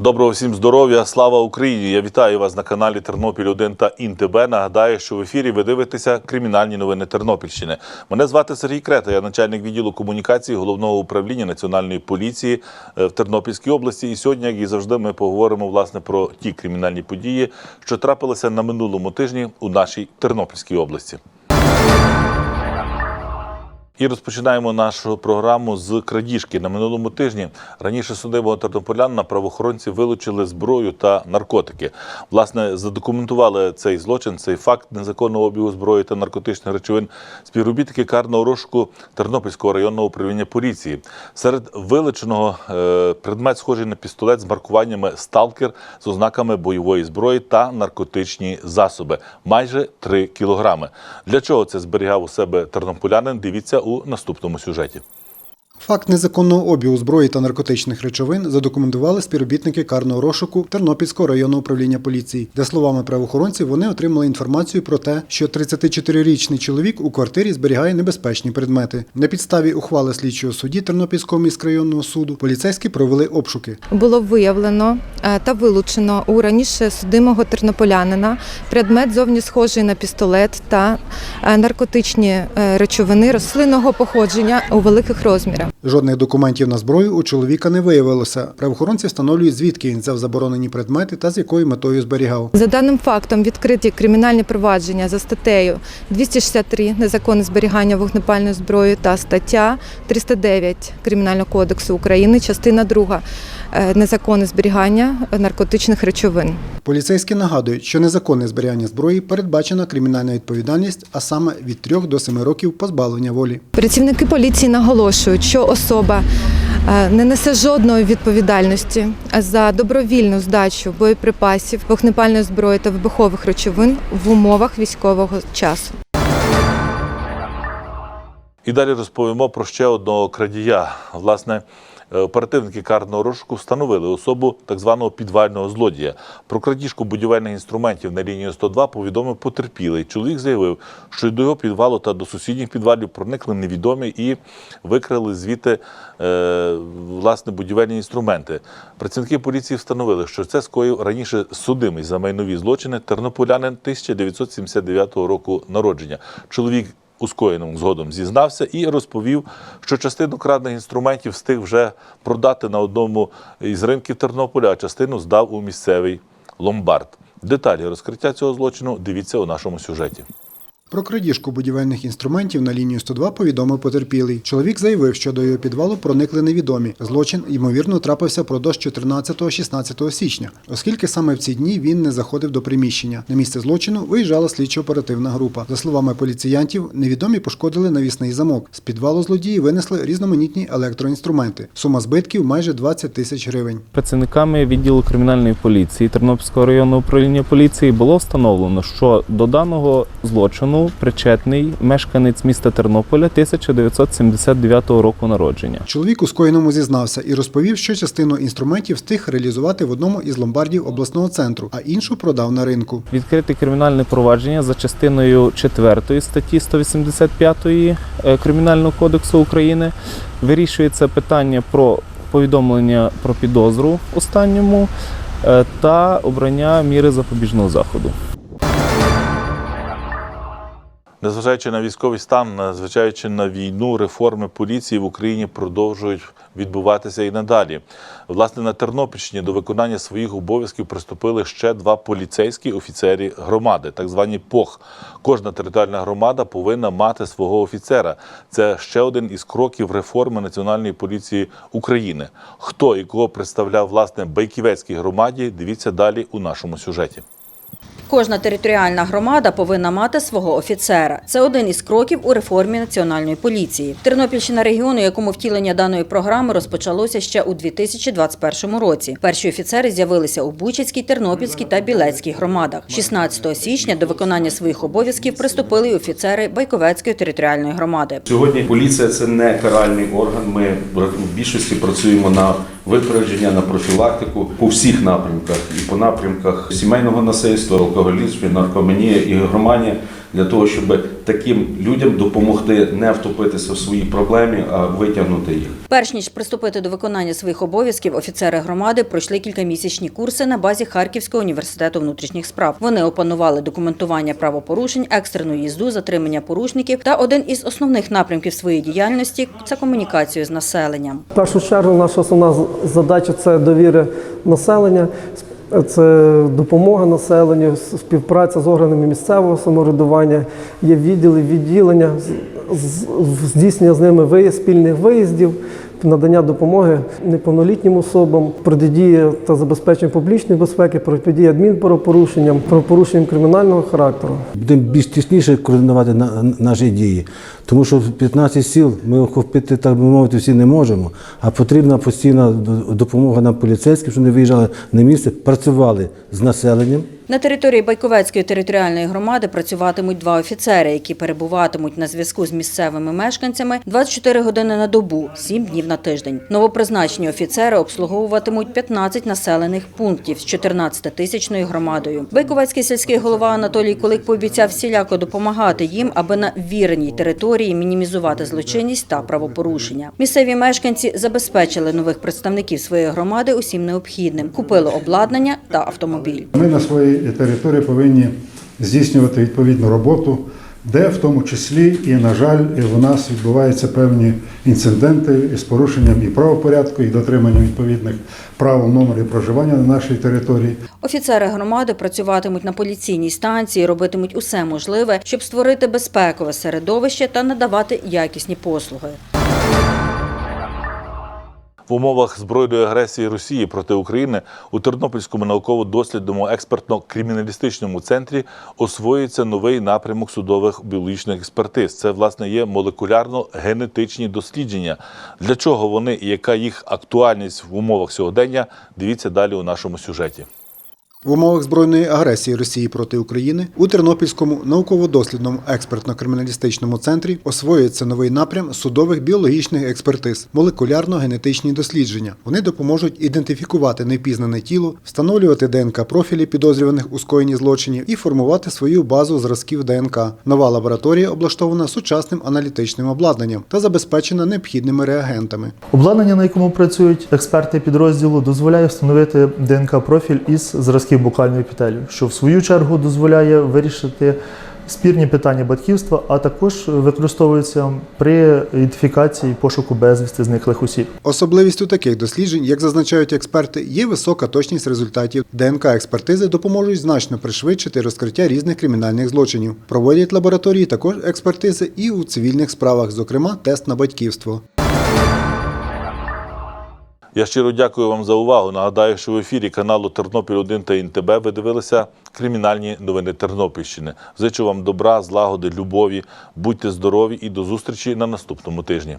Доброго всім здоров'я, слава Україні! Я вітаю вас на каналі Тернопіль 1 та ІНТБ. Нагадаю, що в ефірі ви дивитеся кримінальні новини Тернопільщини. Мене звати Сергій Крета, я начальник відділу комунікації головного управління національної поліції е, в Тернопільській області. І сьогодні, як і завжди, ми поговоримо власне про ті кримінальні події, що трапилися на минулому тижні у нашій Тернопільській області. І розпочинаємо нашу програму з крадіжки. На минулому тижні раніше судимого тернополянина правоохоронці вилучили зброю та наркотики. Власне, задокументували цей злочин, цей факт незаконного обігу зброї та наркотичних речовин співробітники карного розшуку Тернопільського районного управління поліції. Серед вилученого е, предмет схожий на пістолет з маркуваннями сталкер з ознаками бойової зброї та наркотичні засоби майже 3 кілограми. Для чого це зберігав у себе тернополянин? Дивіться у наступному сюжеті. Факт незаконного обігу зброї та наркотичних речовин задокументували співробітники карного розшуку Тернопільського районного управління поліції, де словами правоохоронців вони отримали інформацію про те, що 34-річний чоловік у квартирі зберігає небезпечні предмети. На підставі ухвали слідчого судді Тернопільського міськрайонного суду поліцейські провели обшуки. було виявлено е, та вилучено у раніше судимого тернополянина предмет зовні схожий на пістолет та е, наркотичні е, речовини рослинного походження у великих розмірах. Жодних документів на зброю у чоловіка не виявилося. Правоохоронці встановлюють, звідки він взяв заборонені предмети та з якою метою зберігав. За даним фактом відкриті кримінальні провадження за статтею 263 незаконне зберігання вогнепальної зброї та стаття 309 Кримінального кодексу України, частина 2 незаконне зберігання наркотичних речовин. Поліцейські нагадують, що незаконне зберігання зброї передбачена кримінальна відповідальність, а саме від 3 до 7 років позбавлення волі. Працівники поліції наголошують, що особа е, не несе жодної відповідальності за добровільну здачу боєприпасів, вогнепальної зброї та вибухових речовин в умовах військового часу. І далі розповімо про ще одного крадія. Власне, оперативники карного розшуку встановили особу так званого підвального злодія. Про крадіжку будівельних інструментів на лінію 102 повідомив потерпілий. Чоловік заявив, що до його підвалу та до сусідніх підвалів проникли невідомі і викрали звідти е, власне будівельні інструменти. Працівники поліції встановили, що це скоїв раніше судимий за майнові злочини тернополянин 1979 року народження. Чоловік у скоєному згодом зізнався і розповів, що частину крадених інструментів встиг вже продати на одному із ринків Тернополя, а частину здав у місцевий ломбард. Деталі розкриття цього злочину дивіться у нашому сюжеті. Про крадіжку будівельних інструментів на лінію 102 повідомив потерпілий. Чоловік заявив, що до його підвалу проникли невідомі. Злочин, ймовірно, трапився продовж 14-16 січня, оскільки саме в ці дні він не заходив до приміщення. На місце злочину виїжджала слідчо-оперативна група. За словами поліціянтів, невідомі пошкодили навісний замок. З підвалу злодії винесли різноманітні електроінструменти. Сума збитків майже 20 тисяч гривень. Працівниками відділу кримінальної поліції Тернопільського районного управління поліції було встановлено, що до даного злочину причетний мешканець міста Тернополя 1979 року народження. Чоловік у скоєному зізнався і розповів, що частину інструментів встиг реалізувати в одному із ломбардів обласного центру, а іншу продав на ринку. Відкрите кримінальне провадження за частиною 4 статті 185 е, Кримінального кодексу України вирішується питання про повідомлення про підозру останньому е, та обрання міри запобіжного заходу. Незважаючи на військовий стан, незважаючи на війну, реформи поліції в Україні продовжують відбуватися і надалі. Власне, на Тернопільщині до виконання своїх обов'язків приступили ще два поліцейські офіцері громади, так звані ПОХ. Кожна територіальна громада повинна мати свого офіцера. Це ще один із кроків реформи Національної поліції України. Хто і кого представляв власне Байківецькій громаді? Дивіться далі у нашому сюжеті. Кожна територіальна громада повинна мати свого офіцера. Це один із кроків у реформі національної поліції. Тернопільщина регіону, якому втілення даної програми розпочалося ще у 2021 році. Перші офіцери з'явилися у Бучацькій, Тернопільській та Білецькій громадах. 16 січня до виконання своїх обов'язків приступили й офіцери Байковецької територіальної громади. Сьогодні поліція це не каральний орган. Ми в більшості працюємо на випередження, на профілактику по всіх напрямках і по напрямках сімейного насильства, алкоголізму, наркоманія і громанія. для того, щоб таким людям допомогти не втопитися в своїй проблемі, а витягнути їх. Перш ніж приступити до виконання своїх обов'язків, офіцери громади пройшли кількамісячні курси на базі Харківського університету внутрішніх справ. Вони опанували документування правопорушень, екстрену їзду, затримання порушників та один із основних напрямків своєї діяльності це комунікацію з населенням. В першу чергу наша основна задача це довіра населення, це допомога населенню, співпраця з органами місцевого самоврядування, є відділи, відділення, здійснення з ними спільних виїздів, надання допомоги неповнолітнім особам, протидія та забезпечення публічної безпеки, протидія адмінправопорушенням, правопорушенням кримінального характеру. Будемо більш тісніше координувати на, наші дії, тому що в 15 сіл ми охопити, так би мовити, всі не можемо, а потрібна постійна допомога нам поліцейським, щоб вони виїжджали на місце, працювали з населенням. На території Байковецької територіальної громади працюватимуть два офіцери, які перебуватимуть на зв'язку з місцевими мешканцями 24 години на добу, 7 днів на тиждень. Новопризначені офіцери обслуговуватимуть 15 населених пунктів з 14-тисячною громадою. Байковецький сільський голова Анатолій Кулик пообіцяв всіляко допомагати їм, аби на віреній території мінімізувати злочинність та правопорушення. Місцеві мешканці забезпечили нових представників своєї громади усім необхідним, купили обладнання та автомобіль. Ми на своїй території повинні здійснювати відповідну роботу, де в тому числі і, на жаль, в нас відбуваються певні інциденти із порушенням і правопорядку, і дотриманням відповідних правил номерів проживання на нашій території. Офіцери громади працюватимуть на поліційній станції, робитимуть усе можливе, щоб створити безпекове середовище та надавати якісні послуги. В умовах збройної агресії Росії проти України у Тернопільському науково-дослідному експертно-криміналістичному центрі освоюється новий напрямок судових біологічних експертиз. Це власне є молекулярно-генетичні дослідження. Для чого вони і яка їх актуальність в умовах сьогодення? Дивіться далі у нашому сюжеті. В умовах збройної агресії Росії проти України у Тернопільському науково-дослідному експертно-криміналістичному центрі освоюється новий напрям судових біологічних експертиз молекулярно-генетичні дослідження. Вони допоможуть ідентифікувати непізнане тіло, встановлювати ДНК профілі підозрюваних у скоєнні злочинів і формувати свою базу зразків ДНК. Нова лабораторія облаштована сучасним аналітичним обладнанням та забезпечена необхідними реагентами. Обладнання, на якому працюють експерти підрозділу, дозволяє встановити ДНК-профіль із зразків букальної епітелію, що в свою чергу дозволяє вирішити спірні питання батьківства, а також використовується при ідентифікації пошуку безвісти зниклих осіб. Особливістю таких досліджень, як зазначають експерти, є висока точність результатів. ДНК-експертизи допоможуть значно пришвидшити розкриття різних кримінальних злочинів. Проводять лабораторії також експертизи і у цивільних справах, зокрема тест на батьківство. Я щиро дякую вам за увагу. Нагадаю, що в ефірі каналу Тернопіль 1 та ІНТБ ви дивилися кримінальні новини Тернопільщини. Зичу вам добра, злагоди, любові. Будьте здорові і до зустрічі на наступному тижні.